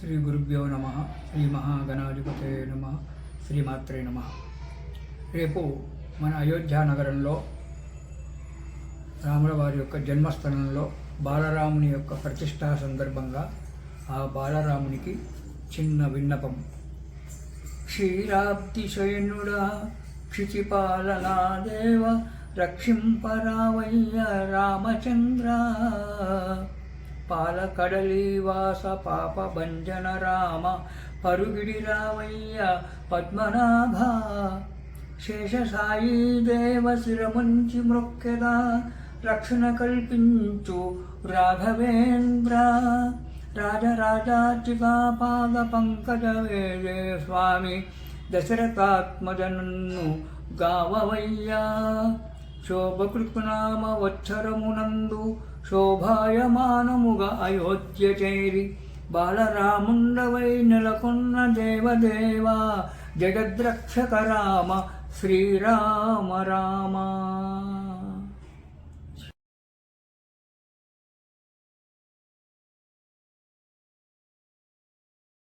శ్రీ గురుభ్యో నమ శ్రీ మహాగణాధిపతే నమ శ్రీమాత్రే నమ. రేపు మన అయోధ్య నగరంలో రాముల వారి యొక్క జన్మస్థలంలో బాలరాముని యొక్క ప్రతిష్టా సందర్భంగా ఆ బాలరామునికి చిన్న విన్నపం. క్షీరాబ్దిశయనుడా క్షిచిపాలనా దేవ రక్షింపరావయ్య రామచంద్ర. పాలకడలీవాస పాప భంజన రామ పరుగిడి రామయ్య పద్మనాభ. శేషసాయి దేవ శిరముంచి మృక్కెద రక్షణ కల్పించు రాఘవేంద్ర. రాజరాజాచిగా పంకజ వేదే స్వామి దశరథాత్మజనన్ను గావవయ్యా. శోభకృత్నామ వత్సరమునందు శోభాయమానముగా అయోధ్య చేరి బాలరాముండవై నెలకొన్న దేవదేవా జగద్రక్షక రామ శ్రీరామ రామా.